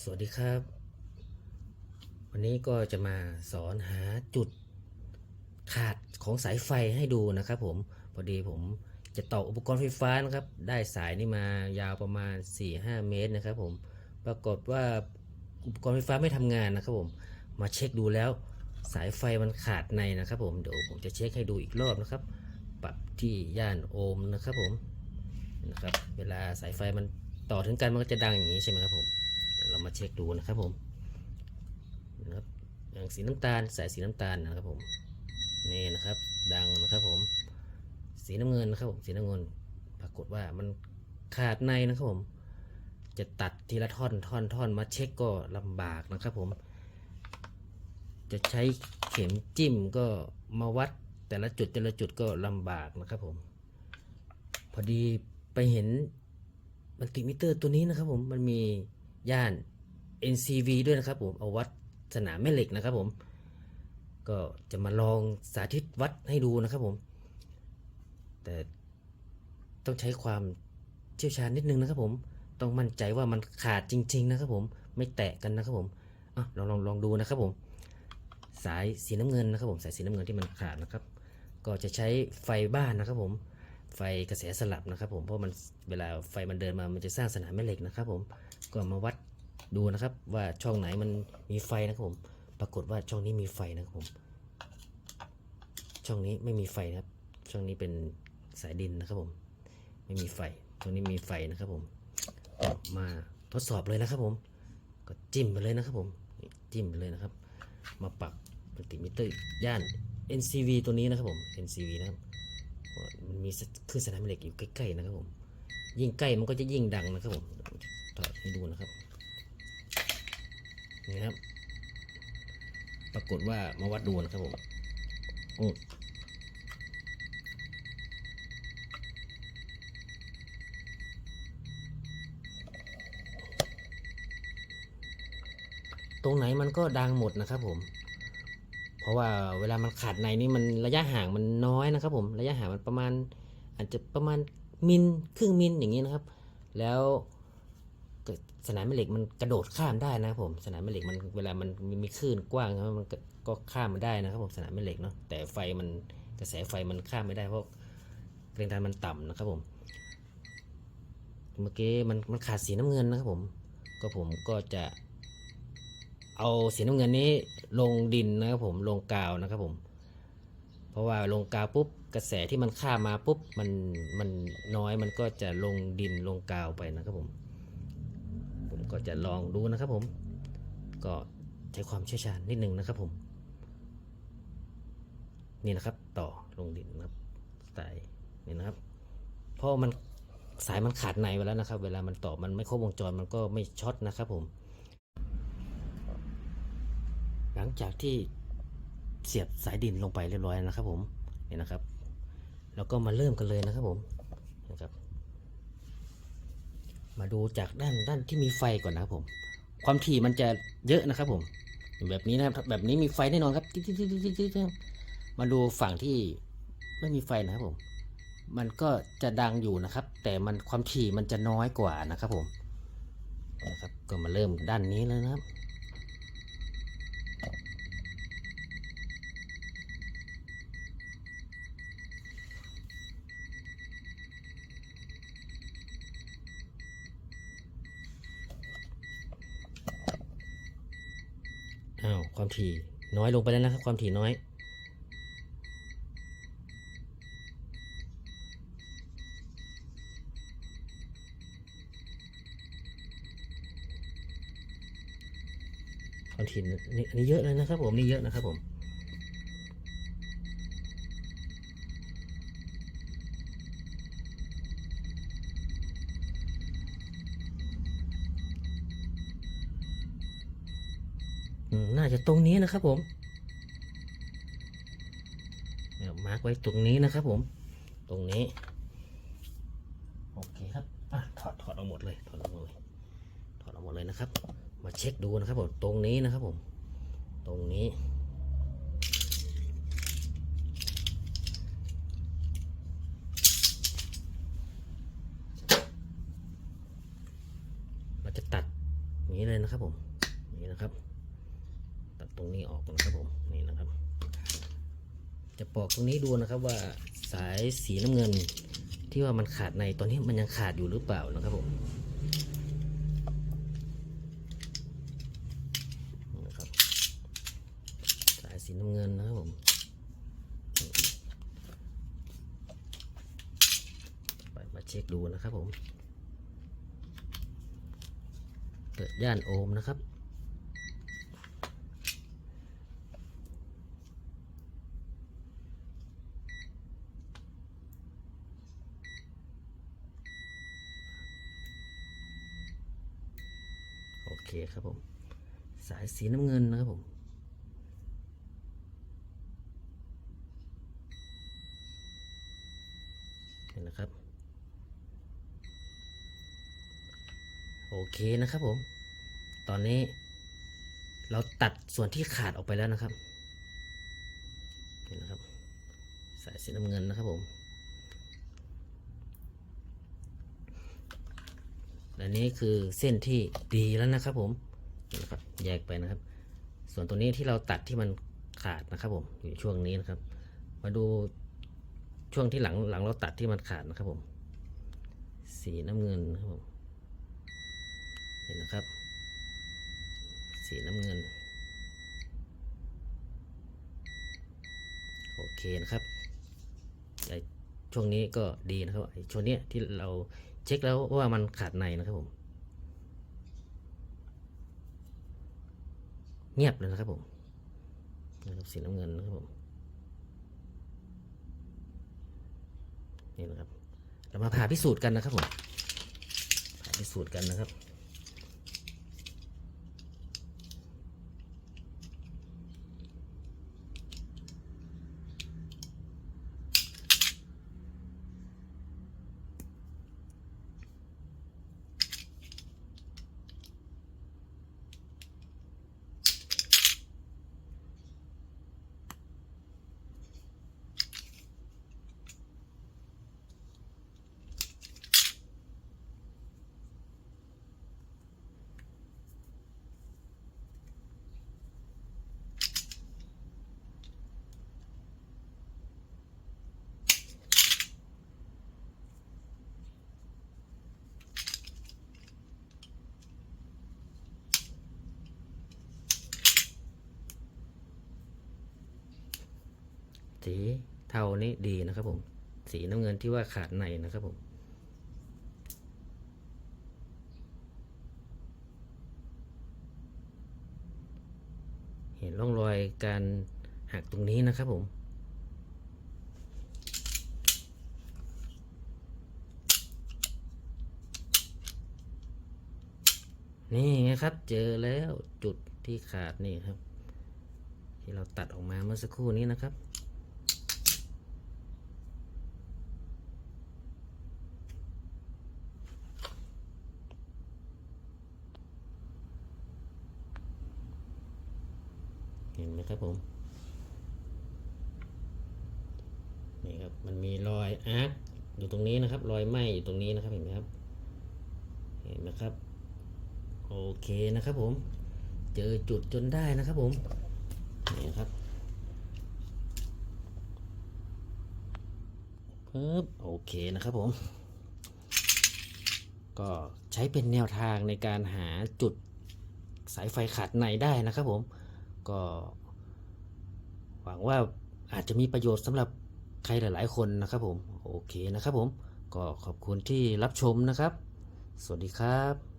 สวัสดีครับ วันนี้ก็จะมาสอนหาจุดขาดของสายไฟให้ดูนะครับผมพอดีผมจะต่ออุปกรณ์ไฟฟ้านะครับ ได้สายนี่มายาวประมาณ 4-5 เมตรนะครับผมปรากฏว่าอุปกรณ์ไฟฟ้าไม่ทำงานนะครับผมมาเช็คดูแล้วสายไฟมันขาดในนะครับผมเดี๋ยวผมจะเช็คให้ดูอีกรอบนะครับ ปรับที่ย่านโอห์มนะครับผมนะครับเวลาสายไฟมันต่อถึงกันมันก็จะดังอย่างนี้ใช่ไหมครับผม เรามาเช็คดูนะครับผมนะครับอย่างสีน้ำตาลสายสีน้ำตาลนะครับผมนี่นะครับ ดังนะครับผม สีน้ำเงินนะครับผมสีน้ำเงิน ปรากฏว่ามันขาดในนะครับผม จะตัดทีละท่อนท่อนท่อนมาเช็คก็ลำบากนะครับผม จะใช้เข็มจิ้มก็มาวัดแต่ละจุดแต่ละจุดก็ลำบากนะครับผม พอดีไปเห็นมัลติมิเตอร์ตัวนี้นะครับผมมันมี ย่าน NCV ด้วยนะครับผมเอาวัดสนามแม่เหล็กนะครับผมก็จะมาลองสาธิตวัดให้ดูนะครับผม แต่ต้องใช้ความเชี่ยวชาญนิดนึงนะครับผม ต้องมั่นใจว่ามันขาดจริง ๆ นะครับผม ไม่แตะกันนะครับผมอะลองลองลองดูนะครับผม สายสีน้ำเงินนะครับผม สายสีน้ำเงินที่มันขาดนะครับ ก็จะใช้ไฟบ้านนะครับผม ไฟกระแสสลับนะครับผม เพราะมันเวลาไฟมันเดินมา มันจะสร้างสนามแม่เหล็กนะครับผม ก็มาวัดดูนะครับ ว่าช่องไหนมันมีไฟนะครับผม ปรากฏว่าช่องนี้มีไฟนะครับผม ช่องนี้ไม่มีไฟนะครับ ช่องนี้เป็นสายดินนะครับผม ไม่มีไฟช่องนี้มีไฟนะครับผมมาทดสอบเลยนะครับผม ก็จิ้มไปเลยนะครับผม จิ้มไปเลยนะครับ มาปรับมัลติมิเตอร์ย่าน NCV ตัวนี้นะครับผม NCV นะครับมันมีคลื่นสนามแม่เหล็กอยู่ใกล้ๆนะครับผม ยิ่งใกล้มันก็จะยิ่งดังนะครับผม ถอดให้ดูนะครับนี่นะครับ ปรากฏว่ามาวัดดูนะครับผมอืมตรงไหนมันก็ดังหมดนะครับผม เพราะว่าเวลามันขาดในนี่มันระยะห่างมันน้อยนะครับ ผม ระยะห่างมันประมาณ อาจจะประมาณมิลครึ่งมิลอย่างนี้นะครับ แล้ว สนามแม่เหล็กมันกระโดดข้ามได้นะครับผมสนามแม่เหล็กมันเวลามันมีคลื่นกว้างครับมันก็ข้ามมาได้นะครับผมสนามแม่เหล็กเนาะแต่ไฟมันกระแสไฟมันข้ามไม่ได้เพราะแรงดันมันต่ำนะครับผม เมื่อกี้มันมันขาดสีน้ำเงินนะครับผม ก็ผมก็จะ เอาสีน้ำเงินนี้ลงดินนะครับผมลงกาวนะครับผม เพราะว่าลงกาวปุ๊บกระแสที่มันข้ามมาปุ๊บมันมันน้อยมันก็จะลงดินลงกาวไปนะครับผม ก็จะลองดูนะครับผม ก็ใช้ความเชี่ยวชาญนิดนึงนะครับผม นี่นะครับ ต่อลงดินนะครับสายนี่นะครับ เพราะมันสายมันขาดในไปแล้วนะครับ เวลามันต่อมันไม่ครบวงจรมันก็ไม่ช็อตนะครับผม หลังจากที่เสียบสายดินลงไปเรียบร้อยนะครับผมนี่นะครับ แล้วก็มาเริ่มกันเลยนะครับผมนะครับ มาดูจากด้านด้านที่มีไฟก่อนนะครับผม ความถี่มันจะเยอะนะครับ ผม แบบนี้นะครับ แบบนี้มีไฟแน่นอนครับมาดูฝั่งที่ไม่มีไฟนะครับผม มันก็จะดังอยู่นะครับ แต่มันความถี่มันจะน้อยกว่านะครับผมนะครับก็มาเริ่มด้านนี้เลยนะครับ อ้าวความถี่น้อยลงไปแล้วนะครับ ความถี่น้อย ความถี่นี่อันนี้เยอะเลยนะครับผมนี่เยอะนะครับผม น่าจะตรงนี้นะครับผมเนี่ยมาร์กไว้ตรงนี้นะครับผม ตรงนี้ โอเคครับอะถอดถอดเอาหมดเลย ถอดเอาหมดเลย ถอดเอาหมดเลยนะครับ มาเช็คดูนะครับผม ตรงนี้นะครับผม ตรงนี้ เราจะตัดอย่างนี้เลยนะครับผม นี่นะครับ ตรงนี้ออกนะครับผมนี่นะครับ จะปอกตรงนี้ดูนะครับว่าสายสีน้ำเงิน ที่ว่ามันขาดในตอนนี้มันยังขาดอยู่หรือเปล่านะครับผมนะครับสายสีน้ำเงินนะครับผมไปมาเช็คดูนะครับผมเปิดย่านโอห์มนะครับ โอเครับผม สายสีน้ำเงินนะครับผมนี่นนะครับ โอเคนะครับผม ตอนนี้เราตัดส่วนที่ขาดออกไปแล้วนะครับนี่นะครับ สายสีน้ำเงินนะครับผม และนี้คือเส้นที่ดีแล้วนะครับผมนะครับแยกไปนะครับ ส่วนตัวนี้ที่เราตัดที่มันขาดนะครับผมอยู่ช่วงนี้นะครับ มาดูช่วงที่หลังหลังเราตัดที่มันขาดนะครับผม สีน้ำเงินนะครับผมเห็นนะครับ สีน้ำเงินโอเคนะครับช่วงนี้ก็ดีนะครับช่วงนี้ที่เรา เช็คแล้วว่ามันขาดในนะครับผม เงียบเลยนะครับผมนะครับสีน้ำเงินนะครับผมนี่นะครับเรามาผ่าพิสูจน์กันนะครับผมผ่าพิสูจน์กันนะครับ สีเทานี่ดีนะครับผม สีน้ำเงินที่ว่าขาดในนะครับผมเห็นร่องรอยการหักตรงนี้นะครับผม นี่ไงครับเจอแล้วจุดที่ขาดนี่ครับ ที่เราตัดออกมาเมื่อสักครู่นี้นะครับ นไหมครับผม นี่ครับ มันมีรอยอาร์คอยู่ตรงนี้นะครับ รอยไหม้อยู่ตรงนี้นะครับเห็นไหมครับ เห็นไหมครับ โอเคนะครับผม เจอจุดจนได้นะครับผม นี่ครับปึ๊บโอเคนะครับผม ก็ใช้เป็นแนวทางในการหาจุดสายไฟขาดในได้นะครับผม ก็ หวังว่าอาจจะมีประโยชน์สำหรับใครหลาย ๆ คนนะครับผม โอเคนะครับผม ก็ขอบคุณที่รับชมนะครับ สวัสดีครับ